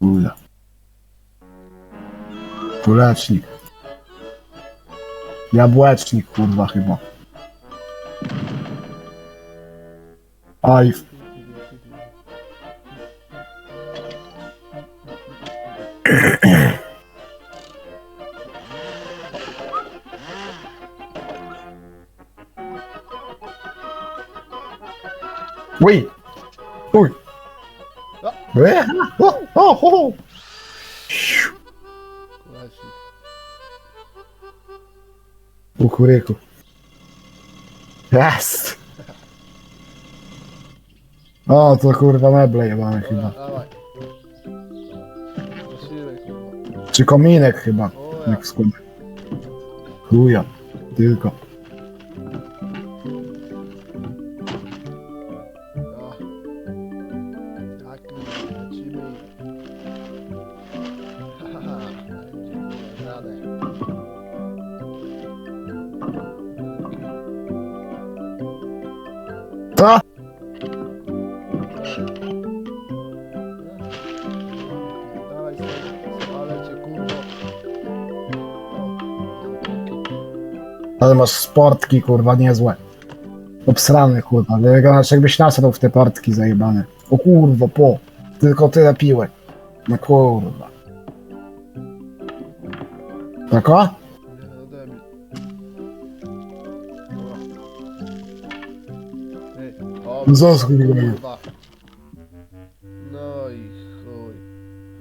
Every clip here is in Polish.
Voilà. Polacznik. Jabłacznik, kurwa, chyba. Oui. Oui. Ah. Ouais. Oh. O, o, o. Kulecznik. Kukuryku. Jest! O, to kurwa meble jebane Dobra, chyba. dawaj. Kurwa. Czy kominek chyba. O ja. Jak w sklepie. Chuja. Tylko. Ale masz sportki kurwa niezłe. Obsrane kurwa. Wyglądasz jakbyś nasrał w te portki zajebane. O kurwa, po. Tylko tyle piłę. No kurwa. Tak o? Nie ode mnie. No i chuj.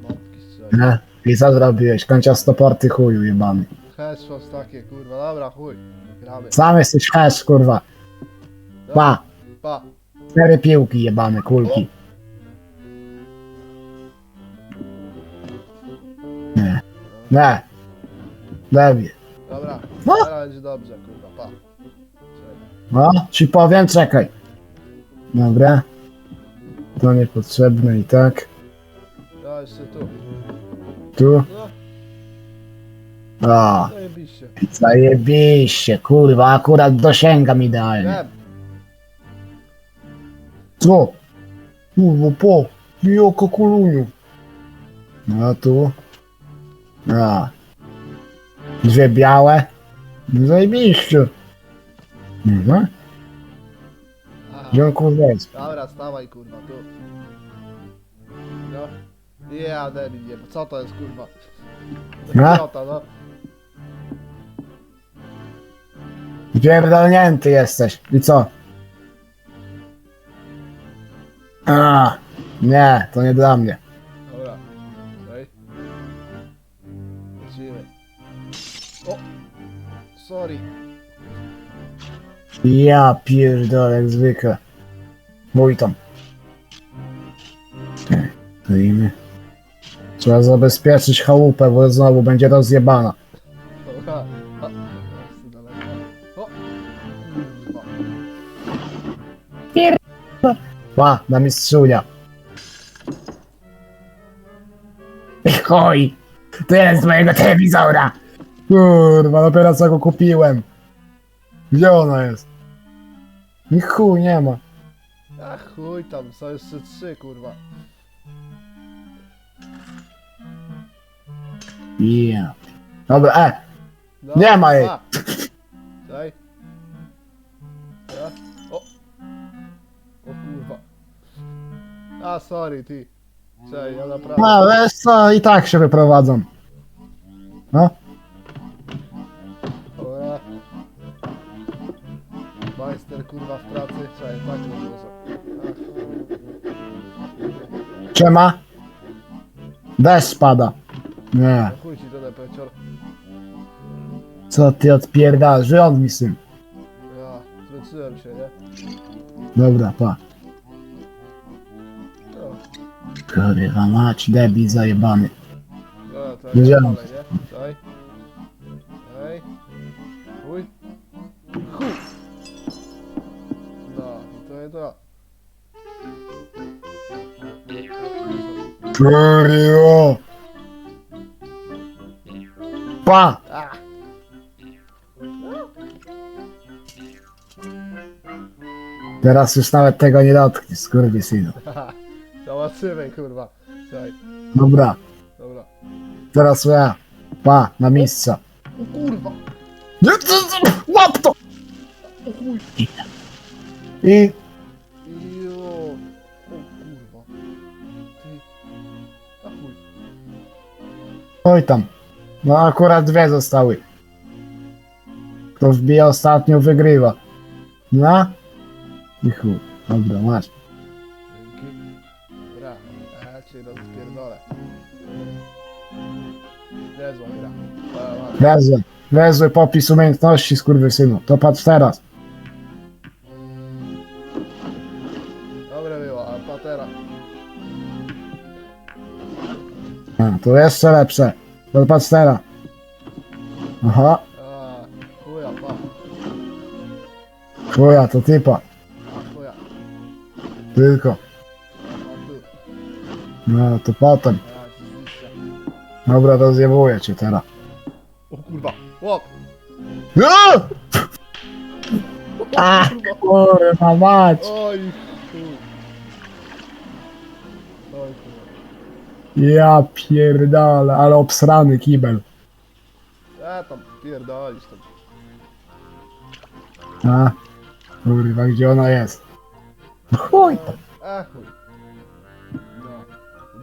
Matki strzeli. Nie. I co zrobiłeś? Kończę porty chuju jebany. Headshots takie kurwa, dobra chuj. Gramy. Sam jesteś hash kurwa. Pa. Pa. Cztery piłki jebane, kulki. Nie. Nie. Lewie. Dobra. No. Teraz będzie dobrze kurwa, pa. No, ci powiem, czekaj. Dobra. To niepotrzebne i tak. Ja jeszcze tu. Tu. No, O, zajebiście. zajebiście, kurwa, akurat dosięgam idealnie. Wiem. Co? Kurwa, po. Joko kuluniu. No a tu. A. Dwie białe. No Zajebiście. Mhm. Aha. Dziękuję. Dobra, stawaj kurwa, tu. No. Ja debil nie, co to jest kurwa? No. Idiota, no. Pierdolnięty jesteś. I co? A, nie, to nie dla mnie. Dobra. Lecimy. O! Sorry. Ja pierdolę jak zwykle. Mój tam. Stoimy. Trzeba zabezpieczyć chałupę, bo znowu będzie rozjebana. Kurwa. Pa, na mistrzunia. Chuj! To jest z mojego telewizora! Kurwa, dopiero co go kupiłem. Gdzie ona jest? I chuj, nie ma. A chuj tam, są jeszcze trzy kurwa. Ja. Dobra, e, No, Nie ma jej. a. A sorry ty. Cześć, ja naprawdę. no wiesz co, i tak się wyprowadzam. No, Dobra. Majster kurwa w pracy. Cześć, tak nie może. Czema? Deszcz spada. Nie, chuj ci ten pecior. co ty odpierdalasz? Wyjąt mi syn. Ja, zmęczyłem się, nie? Dobra, pa. Kurwa mać, debil zajebany. no to Idziemy. dalej, nie? Daj. Daj. Chuj. Chuj. No, i to jest to. Kurwa. Pa! A! Teraz już nawet tego nie dotkniesz, skurwysynu. Haha, Zobaczymy kurwa. Czekaj. Dobra, Dobra. teraz ja. Pa, na miejsca. O kurwa! Nie, ty- ty- Łap to! O chuj! I Jo! O kurwa! Ty... A chuj! oj tam. No akurat dwie zostały. Kto wbija ostatnią, wygrywa. No? I chuj. Dobra, masz. Dzięki. Dobra, a ja cię rozpierdolę. Niezła gra. Dobra, ładnie. Wezły. Wezły popis umiejętności, skurwysynu. To patrz teraz. Dobre było, a patera. A, to jeszcze lepsze. To patrz teraz. Aha. A, chuja, pa. Chuja, to typa. A, chuja. Tylko. No, to potem. Dobra, rozjewuję cię teraz. O kurwa. Łop! No! A! kurwa. Mać! Oj, chuj. Oj, kurwa. Ja pierdolę, ale obsrany kibel. A, tam pierdolisz tam. A, kurwa, gdzie ona jest? Chuj tam. A, chuj.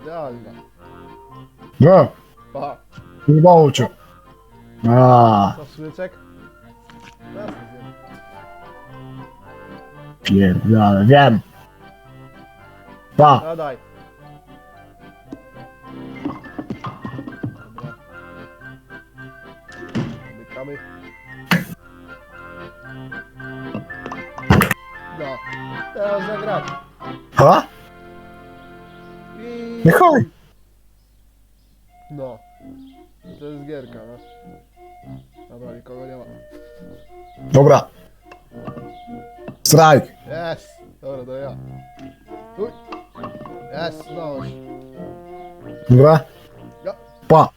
Idealna. No, Pa. nie cię. A, Co, szlyczek? Jasne, wiem. pierdolę, wiem. Pa, A, daj. Dobra. Zamykamy. No, teraz zagrać. ha? Chuj. No. To jest gierka, no. Dobra, nikogo nie ma. Dobra. Strajk. Jest! Dobra, to ja. Uj! Jest, no. Dobra? Ja. Pa.